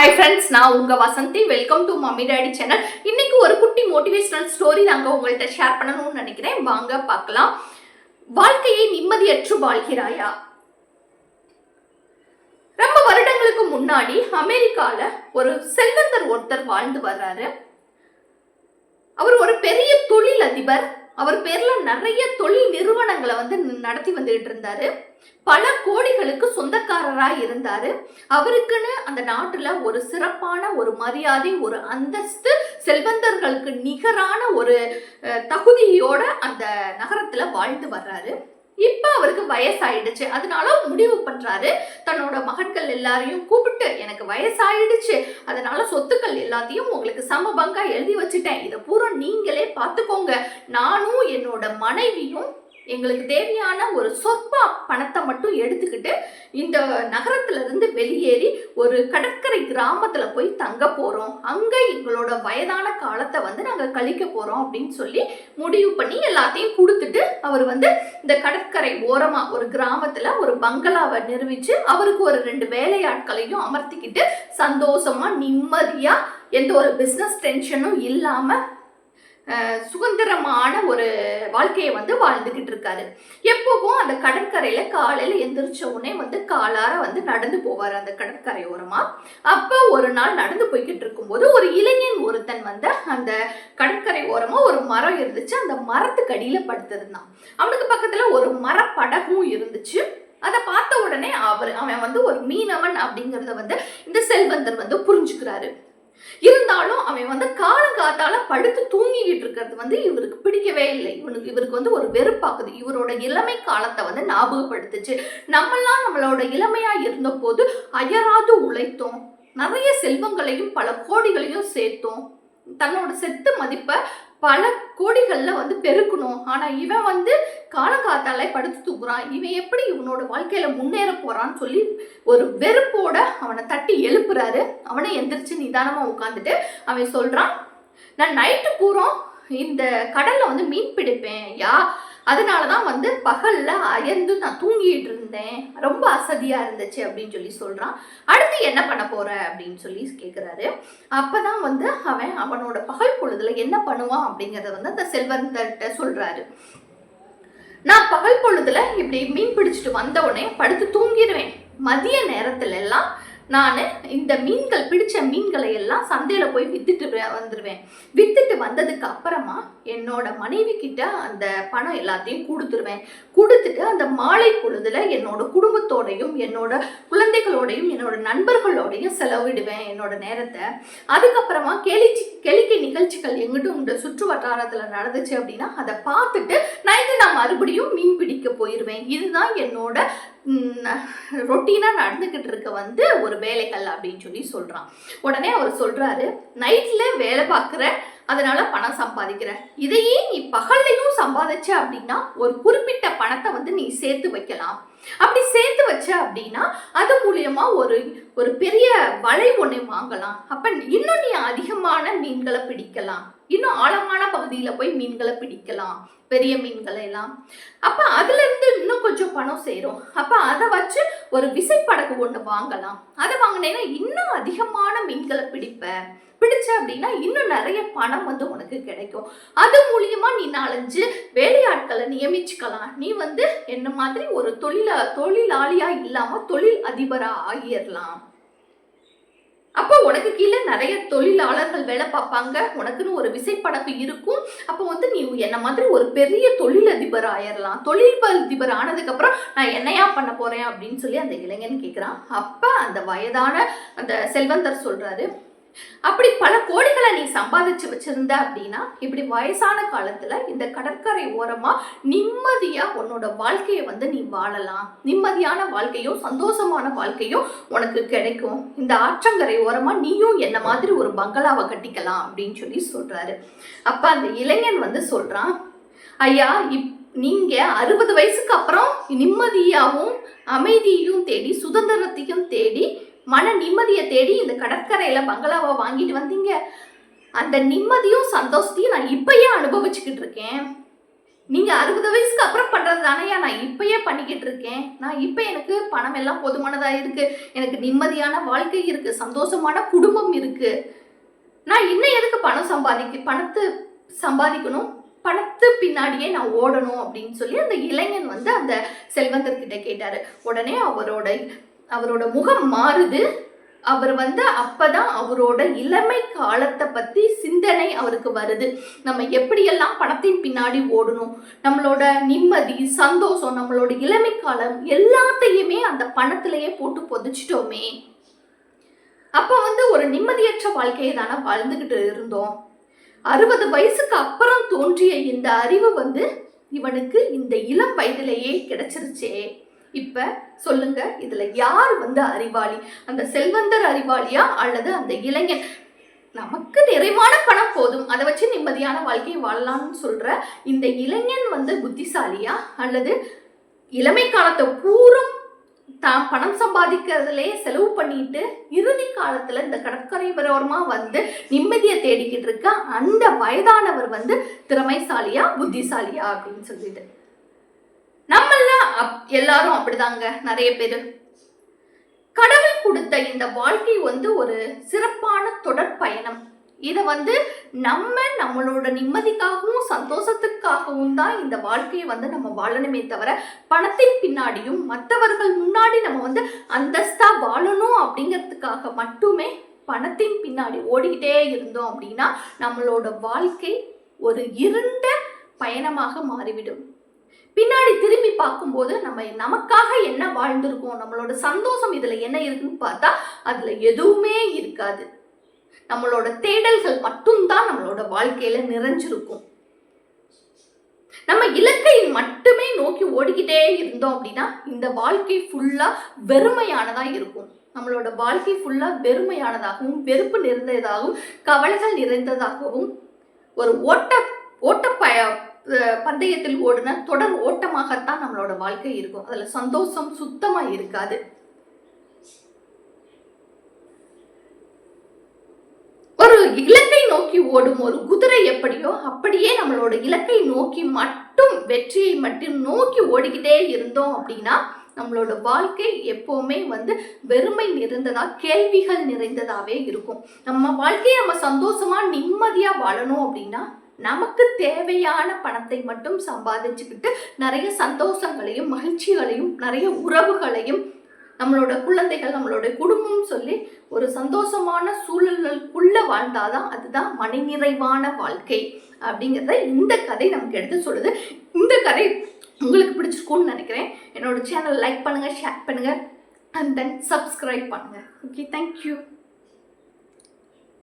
Hi friends நான் உங்க Vasanthi. Welcome to mummy daddy channel இன்னைக்கு ஒரு குட்டி மோட்டிவேஷனல் ஸ்டோரி நாங்கள் உங்கள்கிட்ட ஷேர் பண்ணணும்னு நினைக்கிறேன். வாங்க பார்க்கலாம். வாழ்க்கையை நிம்மதியற்று வாழ்கிறாயா? ரொம்ப வருடங்களுக்கு முன்னாடி அமெரிக்கால ஒரு செல்வந்தர் ஒருத்தர் வாழ்ந்து வர்றாரு. அவர் ஒரு பெரிய தொழில் அதிபர் அவர் பேர்ல நிறைய தொழில் நிறுவனங்களை வந்து நடத்தி வந்துகிட்டு இருந்தாரு. பல கோடிகளுக்கு சொந்தக்காரராக இருந்தாரு. அவருக்குன்னு அந்த நாட்டுல ஒரு சிறப்பான ஒரு மரியாதை ஒரு அந்தஸ்து செல்வந்தர்களுக்கு நிகரான ஒரு தகுதியோட அந்த நகரத்துல வாழ்ந்து வர்றாரு. இப்ப அவருக்கு வயசாயிடுச்சு. அதனால முடிவு பண்றாரு. தன்னோட மகன்கள் எல்லாரையும் கூப்பிட்டு எனக்கு வயசாயிடுச்சு. அதனால சொத்துக்கள் எல்லாத்தையும் உங்களுக்கு சம பங்கா எழுதி வச்சுட்டேன். இதை பூரா நீங்களே பார்த்துக்கோங்க. நானும் என்னோட மனைவியும் எங்களுக்கு தேவையான ஒரு சொற்ப பணத்தை மட்டும் எடுத்துக்கிட்டு இந்த நகரத்துல இருந்து வெளியேறி ஒரு கடற்கரை கிராமத்துல போய் தங்க போறோம். அங்க எங்களோட வயதான காலத்தை வந்து நாங்க கழிக்க போறோம் அப்படின்னு சொல்லி முடிவு பண்ணி எல்லாத்தையும் கொடுத்துட்டு அவர் வந்து இந்த கடற்கரை ஓரமா ஒரு கிராமத்துல ஒரு பங்களாவை நிறுவிச்சு அவருக்கு ஒரு ரெண்டு வேலையாட்களையும் அமர்த்திக்கிட்டு சந்தோஷமா நிம்மதியா எந்த ஒரு பிஸ்னஸ் டென்ஷனும் இல்லாம சுதந்திரமான ஒரு வாழ்க்கையை வந்து வாழ்ந்துக்கிட்டு இருக்காரு. எப்பவும் அந்த கடற்கரையில காலையில எந்திரிச்ச உடனே வந்து காலார வந்து நடந்து போவார் அந்த கடற்கரை ஓரமாக அப்ப ஒரு நாள் நடந்து போய்கிட்டு இருக்கும்போது ஒரு இளைஞன் ஒருத்தன் வந்து அந்த கடற்கரை ஓரமா ஒரு மரம் இருந்துச்சு. அந்த மரத்துக்கு அடியில படுத்திருந்தான். அவனுக்கு பக்கத்துல ஒரு மரப்படகும் இருந்துச்சு. அதை பார்த்த உடனே அவர் அவன் வந்து ஒரு மீனவன் அப்படிங்கிறத வந்து இந்த செல்வந்தர் வந்து புரிஞ்சுக்கிறாரு. இருந்தாலும் அவன் வந்து காலங்காத்தால படுத்து தூங்கிக்கிட்டு இருக்கிறது வந்து இவருக்கு பிடிக்கவே இல்லை. இவனுக்கு இவருக்கு வந்து ஒரு வெறுப்பாக்குது. இவரோட இளமை காலத்தை வந்து ஞாபகப்படுத்துச்சு. நம்மெல்லாம் நம்மளோட இளமையா இருந்த போது அயராது உழைத்தோம். நிறைய செல்வங்களையும் பல கோடிகளையும் சேர்த்தோம். தன்னோட செத்து மதிப்பை பல கோடிகளில் வந்து பெருக்கணும். ஆனால் இவன் வந்து காலங்காத்தாலே படுத்து தூக்குறான் இவன் எப்படி இவனோட வாழ்க்கையில் முன்னேற போகிறான்னு சொல்லி ஒரு வெறுப்போட அவனை தட்டி எழுப்புறாரு. அவனை எந்திரிச்சு நிதானமாக உட்காந்துட்டு அவன் சொல்கிறான் நான் நைட்டு பூரம் இந்த கடலில் வந்து மீன் பிடிப்பேன். யா அதனால தான் வந்து பகல்ல அயர்ந்து நான் தூங்கிட்டு இருந்தேன். ரொம்ப அசதியா இருந்துச்சு அப்படின்னு சொல்லி சொல்றான். அடுத்து என்ன பண்ண போற அப்படின்னு சொல்லி கேக்குறாரு. அப்பதான் வந்து அவன் அவனோட பகல் பொழுதுல என்ன பண்ணுவான் அப்படிங்கிறத வந்து அந்த செல்வந்தர்கிட்ட சொல்றாரு. நான் பகல் பொழுதுல இப்படி மீன் பிடிச்சிட்டு வந்த உடனே படுத்து தூங்கிடுவேன் மதிய நேரத்துல எல்லாம் நான் இந்த மீன்கள் பிடிச்ச மீன்களை எல்லாம் சந்தையில் போய் வித்துட்டு வந்துடுவேன் விற்றுட்டு வித்துட்டு வந்ததுக்கு அப்புறமா என்னோட மனைவி கிட்ட அந்த பணம் எல்லாத்தையும் கொடுத்துருவேன். கொடுத்துட்டு அந்த மாலை பொழுதுல என்னோட குடும்பத்தோடையும் என்னோட குழந்தைகளோடையும் என்னோட நண்பர்களோடையும் செலவிடுவேன் என்னோட நேரத்தை. அதுக்கப்புறமா கேளிச்சி கேளிக்கை நிகழ்ச்சிகள் எங்கிட்டும் இந்த சுற்று வட்டாரத்துல நடந்துச்சு அப்படின்னா அதை பார்த்துட்டு நைட்டு நான் மறுபடியும் மீன் பிடிக்க போயிடுவேன் இதுதான் என்னோட ரொட்டீனாக நடந்துக்கிட்டு இருக்க வந்து ஒரு வேலைகள் அப்படின்னு சொல்லி சொல்கிறான் உடனே அவர் சொல்கிறாரு நைட்டில் வேலை பார்க்குற அதனால பணம் சம்பாதிக்கிற. இதையே நீ பகல்லையும் சம்பாதிச்ச அப்படின்னா ஒரு குறிப்பிட்ட பணத்தை வந்து நீ சேர்த்து வைக்கலாம். அப்படி சேர்த்து வச்ச அப்படின்னா அது மூலியமா ஒரு ஒரு பெரிய வலை ஒன்று வாங்கலாம். அப்ப இன்னும் நீ அதிகமான மீன்களை பிடிக்கலாம். இன்னும் ஆழமான பகுதியில போய் மீன்களை பிடிக்கலாம். பெரிய மீன்களை எல்லாம். அப்ப அதுல இருந்து இன்னும் கொஞ்சம் பணம் சேரும். அப்ப அதை வச்சு ஒரு விசைப்படகு ஒன்று வாங்கலாம். அதை வாங்கினேன்னா இன்னும் அதிகமான மீன்களை பிடிப்ப. பிடிச்ச அப்படின்னா இன்னும் நிறைய பணம் வந்து உனக்கு கிடைக்கும். அது மூலியமா நீ நாலஞ்சு வேலையாட்களை நியமிச்சுக்கலாம். நீ வந்து என்ன மாதிரி ஒரு தொழில தொழிலாளி தொழிலாளியா இல்லாம தொழில் அதிபரா ஆகிடலாம் அப்போ உனக்கு கீழே நிறைய தொழிலாளர்கள் வேலை பார்ப்பாங்க. உனக்குன்னு ஒரு விசைப்படகு இருக்கும். அப்போ வந்து நீ என்ன மாதிரி ஒரு பெரிய தொழிலதிபர் ஆயிடலாம் தொழிலதிபர் ஆனதுக்கப்புறம் நான் என்னையா பண்ண போறேன் அப்படின்னு சொல்லி அந்த இளைஞன் கேட்குறான் அப்போ அந்த வயதான அந்த செல்வந்தர் சொல்றாரு அப்படி பல கோடிகளை நீ சம்பாதிச்சு வச்சிருந்த அப்படின்னா இப்படி வயசான காலத்துல இந்த கடற்கரை ஓரமா நிம்மதியா உன்னோட வாழ்க்கையை வந்து நீ வாழலாம். நிம்மதியான வாழ்க்கையும் சந்தோஷமான வாழ்க்கையும் உனக்கு கிடைக்கும். இந்த ஆற்றங்கரை ஓரமா நீயும் என்ன மாதிரி ஒரு பங்களாவை கட்டிக்கலாம் அப்படின்னு சொல்லி சொல்றாரு. அப்ப அந்த இளைஞன் வந்து சொல்றான் ஐயா இப் நீங்க அறுபது வயசுக்கு அப்புறம் நிம்மதியாகவும் அமைதியையும் தேடி சுதந்திரத்தையும் தேடி மன நிம்மதியை தேடி இந்த கடற்கரையில் பங்களாவை வாங்கிட்டு வந்தீங்க. அந்த நிம்மதியும் சந்தோஷத்தையும் நான் இப்பயே அனுபவிச்சுக்கிட்டு இருக்கேன். நீங்கள் அறுபது வயசுக்கு அப்புறம் பண்ணுறது தானேயா நான் இப்பயே பண்ணிக்கிட்டு இருக்கேன். நான் இப்போ எனக்கு பணம் எல்லாம் போதுமானதாக இருக்குது எனக்கு நிம்மதியான வாழ்க்கை இருக்குது சந்தோஷமான குடும்பம் இருக்குது நான் இன்னும் எதுக்கு பணம் சம்பாதிக்க பணத்தை சம்பாதிக்கணும்? பணத்து பின்னாடியே நான் ஓடணும் அப்படின்னு சொல்லி அந்த இளைஞன் வந்து அந்த செல்வந்தர்கிட்ட கேட்டார். உடனே அவரோட அவரோட முகம் மாறுது. அவர் வந்து அப்பதான் அவரோட இளமை காலத்தை பத்தி சிந்தனை அவருக்கு வருது. நம்ம எப்படியெல்லாம் பணத்தின் பின்னாடி ஓடணும் நம்மளோட நிம்மதி சந்தோஷம் நம்மளோட இளமை காலம் எல்லாத்தையுமே அந்த பணத்திலேயே போட்டு பொதிச்சிட்டோமே. அப்ப வந்து ஒரு நிம்மதியற்ற வாழ்க்கையை தானே வாழ்ந்துகிட்டு இருந்தோம். அறுபது வயசுக்கு அப்புறம் தோன்றிய இந்த அறிவு வந்து இவனுக்கு இந்த இளம் வயதிலேயே கிடைச்சிருச்சே. இப்ப சொல்லுங்க இதுல யார் வந்து அறிவாளி? அந்த செல்வந்தர் அறிவாளியா அல்லது அந்த இளைஞன்? நமக்கு நிறைவான பணம் போதும். அதை வச்சு நிம்மதியான வாழ்க்கையை வாழலாம்னு சொல்ற இந்த இளைஞன் வந்து புத்திசாலியா அல்லது இளமை காலத்தை பூரம் தான் பணம் சம்பாதிக்கிறதுலே செலவு பண்ணிட்டு இறுதி காலத்துல இந்த கடற்கரை ஓரமா வந்து நிம்மதியை தேடிக்கிட்டு இருக்க அந்த வயதானவர் வந்து திறமைசாலியா புத்திசாலியா அப்படின்னு சொல்லிட்டு. அப்- எல்லாரும் அப்படிதாங்க நிறைய பேர். கடவுள் கொடுத்த இந்த வாழ்க்கை வந்து ஒரு சிறப்பான தொடர் பயணம். இதை வந்து நம்ம நம்மளோட நிம்மதிக்காகவும் சந்தோஷத்துக்காகவும் தான் இந்த வாழ்க்கையை வந்து நம்ம வாழணுமே தவிர பணத்தின் பின்னாடியும் மற்றவர்கள் முன்னாடி நம்ம வந்து அந்தஸ்தா வாழணும் அப்படிங்கிறதுக்காக மட்டுமே பணத்தின் பின்னாடி ஓடிக்கிட்டே இருந்தோம் அப்படின்னா நம்மளோட வாழ்க்கை ஒரு இருண்ட பயணமாக மாறிவிடும். பின்னாடி திரும்பி பார்க்கும்போது நம்ம நமக்காக என்ன வாழ்ந்திருக்கோம் நம்மளோட சந்தோஷம் இதில் என்ன இருக்குன்னு பார்த்தா அதில் எதுவுமே இருக்காது. நம்மளோட தேடல்கள் மட்டும்தான் நம்மளோட வாழ்க்கையில நிறைஞ்சிருக்கும். நம்ம இலக்கை மட்டுமே நோக்கி ஓடிக்கிட்டே இருந்தோம் அப்படின்னா இந்த வாழ்க்கை ஃபுல்லா வெறுமையானதா இருக்கும். நம்மளோட வாழ்க்கை ஃபுல்லா வெறுமையானதாகவும் வெறுப்பு நிறைந்ததாகவும் கவலைகள் நிறைந்ததாகவும் ஒரு ஓட்ட ஓட்ட பய பந்தயத்தில் ஓடின தொடர் ஓட்டமாகத்தான் நம்மளோட வாழ்க்கை இருக்கும். அதுல சந்தோஷம் சுத்தமா இருக்காது. ஒரு இலக்கை நோக்கி ஓடும் ஒரு குதிரை எப்படியோ அப்படியே நம்மளோட இலக்கை நோக்கி மட்டும் வெற்றியை மட்டும் நோக்கி ஓடிக்கிட்டே இருந்தோம் அப்படின்னா நம்மளோட வாழ்க்கை எப்போவுமே வந்து வெறுமை நிறைந்ததா கேள்விகள் நிறைந்ததாவே இருக்கும். நம்ம வாழ்க்கையை நம்ம சந்தோஷமா நிம்மதியா வாழணும் அப்படின்னா நமக்கு தேவையான பணத்தை மட்டும் சம்பாதிச்சுக்கிட்டு நிறைய சந்தோஷங்களையும் மகிழ்ச்சிகளையும் நிறைய உறவுகளையும் நம்மளோட குழந்தைகள் நம்மளோட குடும்பம் சொல்லி ஒரு சந்தோஷமான சூழல்களுக்குள்ளே வாழ்ந்தாதான் அதுதான் மனநிறைவான வாழ்க்கை அப்படிங்கிறத இந்த கதை நமக்கு எடுத்து சொல்லுது. இந்த கதை உங்களுக்கு பிடிச்சிருக்கும்னு நினைக்கிறேன். என்னோட சேனல் லைக் பண்ணுங்கள் ஷேர் பண்ணுங்கள் அண்ட் தென் சப்ஸ்கிரைப் பண்ணுங்கள் ஓகே தேங்க்யூ